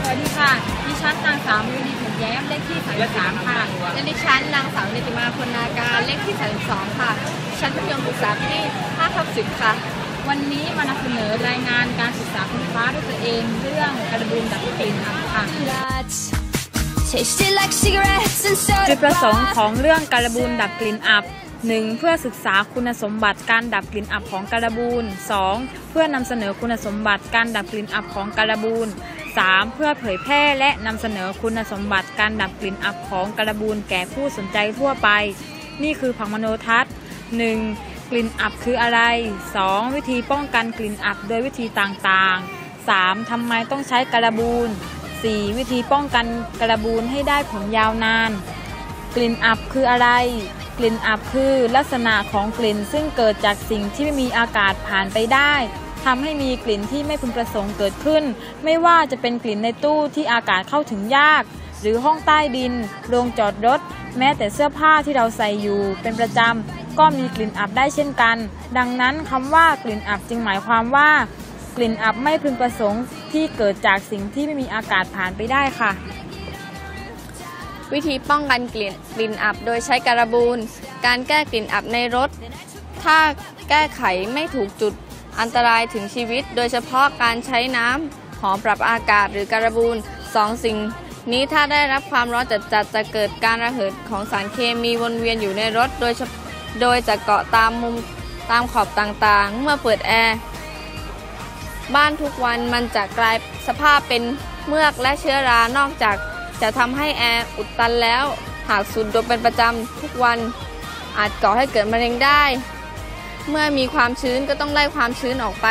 สวัสดีค่ะ ดิฉันนางสาวมิวดีผลแย้มเลขที่33ค่ะ และดิฉันนางสาวนิติมาพลนาการเลขที่32ค่ะ ชั้นมัธยมศึกษาปีที่5ทับ10ค่ะ วันนี้มานำเสนอรายงานการศึกษาค้นคว้าด้วยตัวเองเรื่องกระดุมดับกลิ่นอับค่ะ Tasted like cigarettes and จุด soda ประสงค์ pop. ของเรื่องการบูนดับกลิ่นอับ 1. เพื่อศึกษาคุณสมบัติการดับกลิ่นอับของการบูน 2. เพื่อนำเสนอคุณสมบัติการดับกลิ่นอับของการบูน 3. เพื่อเผยแพร่และนำเสนอคุณสมบัติการดับกลิ่นอับของการบูนแก่ผู้สนใจทั่วไป นี่คือผังมโนทัศน์ 1. กลิ่นอับคืออะไร 2. วิธีป้องกันกลิ่นอับโดยวิธีต่างๆ 3. ทำไมต้องใช้การบูน 4. วิธีป้องกันกระบูนให้ได้ผลยาวนาน กลิ่นอับคืออะไร กลิ่นอับคือลักษณะของกลิ่นซึ่งเกิดจากสิ่งที่ไม่มีอากาศผ่านไปได้ทำให้มีกลิ่นที่ไม่พึงประสงค์เกิดขึ้น ไม่ว่าจะเป็นกลิ่นในตู้ที่อากาศเข้าถึงยาก หรือห้องใต้ดิน โรงจอดรถ แม้แต่เสื้อผ้าที่เราใส่อยู่ เป็นประจำก็มีกลิ่นอับได้เช่นกัน ดังนั้นคำว่ากลิ่นอับจึงหมายความว่า กลิ่นอับไม่พึงประสงค์ที่เกิดจากสิ่งที่ไม่มีอากาศผ่านไปได้ค่ะ วิธีป้องกันกลิ่นกลิ่นอับโดยใช้การบูน การแก้กลิ่นอับในรถ ถ้าแก้ไขไม่ถูกจุดอันตรายถึงชีวิต โดยเฉพาะการใช้น้ำหอมปรับอากาศหรือการบูนสองสิ่ง นี้ถ้าได้รับความร้อนจัดๆจะเกิดการระเหิดของสารเคมีวนเวียนอยู่ในรถ โดยโดยจะเกาะตามมุมตามขอบต่างๆ เมื่อเปิดแอร์บ้านทุกวันมันจะกลายสภาพเป็นเมือกและเชื้อรานอกจาก จะทำให้แอร์อุดตันแล้ว หากสูดดมเป็นประจำทุกวัน อาจก่อให้เกิดมะเร็งได้ เมื่อมีความชื้นก็ต้องไล่ความชื้นออกไป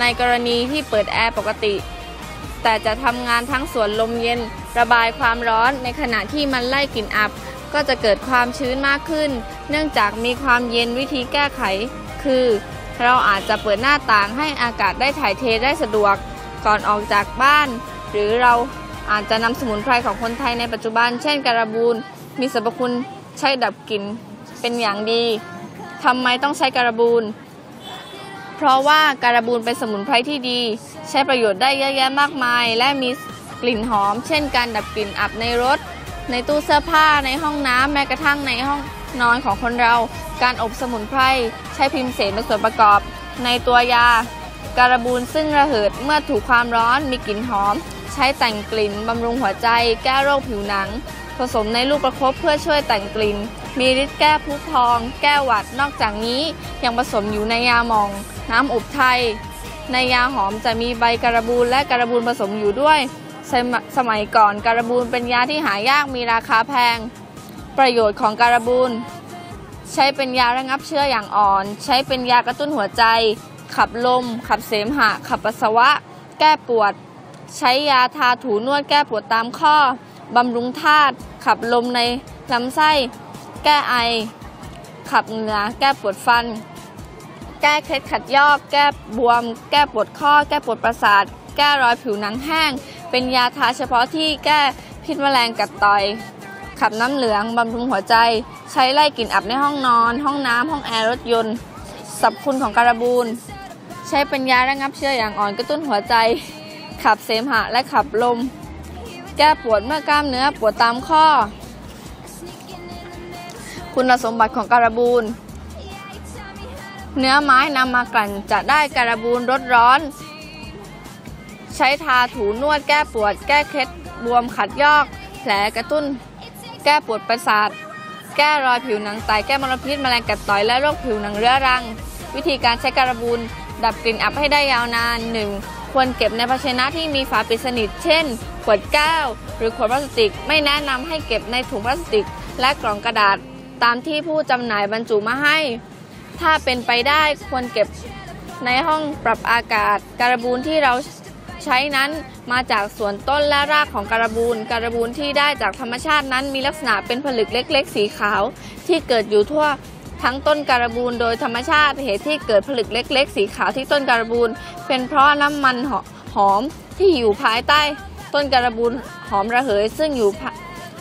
ในกรณีที่เปิดแอร์ปกติ แต่จะทำงานทั้งส่วนลมเย็น ระบายความร้อนในขณะที่มันไล่กลิ่นอับ ก็จะเกิดความชื้นมากขึ้น เนื่องจากมีความเย็นวิธีแก้ไข คือ เราอาจจะเปิดหน้าต่างให้อากาศได้ถ่ายเทได้สะดวกก่อนออกจากบ้าน หรือเรา อาจจะนำสมุนไพรของคนไทยในปัจจุบัน เช่นการบูนมีสรรพคุณใช้ดับกลิ่นเป็นอย่างดีทำไมต้องใช้การบูนเพราะว่าการบูนเป็นสมุนไพรที่ดี ใช้ประโยชน์ได้เยอะแยะมากมาย และมีกลิ่นหอม เช่น การดับกลิ่นอับในรถ ในตู้เสื้อผ้าในห้องน้ำแม้กระทั่งในห้องนอนของคนเรา การอบสมุนไพรใช้พิมเสนเป็นส่วนประกอบ ในตัวยาการบูนซึ่งระเหิดเมื่อถูกความร้อนมีกลิ่นหอม ใช้แต่งกลิ่นบำรุงหัวใจ แก้โรคผิวหนัง ผสมในลูกประคบเพื่อช่วยแต่งกลิ่น มีฤทธิ์แก้พุพอง แก้หวัด นอกจากนี้ยังผสมอยู่ในยาหมอง น้ำอบไทย ในยาหอมจะมีใบการบูนและการบูนผสมอยู่ด้วย สมสมัยก่อนการบูนเป็นยาที่หายากมีราคาแพง ประโยชน์ของการบูนใช้เป็นยาระงับเชื้ออย่างอ่อน ใช้เป็นยากระตุ้นหัวใจ ขับลม ขับเสมหะ ขับปัสสาวะ แก้ปวด ใช้ยาทาถูนวดแก้ปวดตามข้อบำรุงธาตุขับลมในลำไส้ แก้ไอ ขับเหงื่อแก้ปวดฟัน แก้เคล็ดขัดยอก แก้บวม แก้ปวดข้อ แก้ปวดประสาท แก้รอยผิวหนังแห้ง เป็นยาทาเฉพาะที่แก้พิษแมลงกัดต่อย ขับน้ำเหลืองบำรุงหัวใจ ใช้ไล่กลิ่นอับในห้องนอน ห้องน้ำห้องแอร์รถยนต์สรรพคุณของการบูนใช้เป็นยาระงับเชื้ออย่างอ่อนกระตุ้นหัวใจ ขับเสมหะและขับลม แก้ปวดเมื่อกล้ามเนื้อปวดตามข้อ คุณสมบัติของการบูนเนื้อไม้นำมากลั่นจะได้การบูนรสร้อน ใช้ทาถูนวดแก้ปวด แก้เคล็ดบวมขัดยอก แผลกระตุ้น แก้ปวดประสาท แก้รอยผิวหนังไตแก้มลพิษแมลงกัดต่อยและโรคผิวหนังเรื้อรัง วิธีการใช้การบูนดับกลิ่นอับให้ได้ยาวนาน 1. ควรเก็บในภาชนะที่มีฝาปิดสนิท เช่น ขวดแก้ว หรือขวดพลาสติก ไม่แนะนำให้เก็บในถุงพลาสติก และกล่องกระดาษ ตามที่ผู้จำหน่ายบรรจุมาให้ ถ้าเป็นไปได้ควรเก็บในห้องปรับอากาศ การบูนที่เราใช้นั้นมาจากส่วนต้นและรากของการบูนการบูนที่ได้จากธรรมชาตินั้นมีลักษณะเป็นผลึกเล็ก ๆ สีขาว ที่เกิดอยู่ทั่ว ทั้งต้นการบูนโดยธรรมชาติเหตุที่เกิดผลึกเล็ก ๆ สีขาวที่ต้นการบูนเป็นเพราะน้ำมันหอหอมที่อยู่ภายใต้ต้นการบูนหอมระเหย ซึ่งอยู่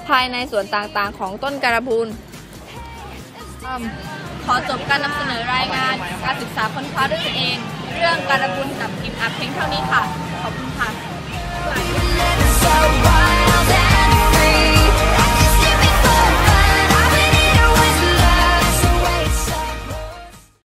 ภายในส่วนต่างๆ ของต้นการบูนขอจบการนำเสนอรายงาน การศึกษาค้นคว้าด้วยตัวเอง เรื่องการบูนดับกลิ่นอับเพียงเท่านี้ค่ะ ขอบคุณค่ะ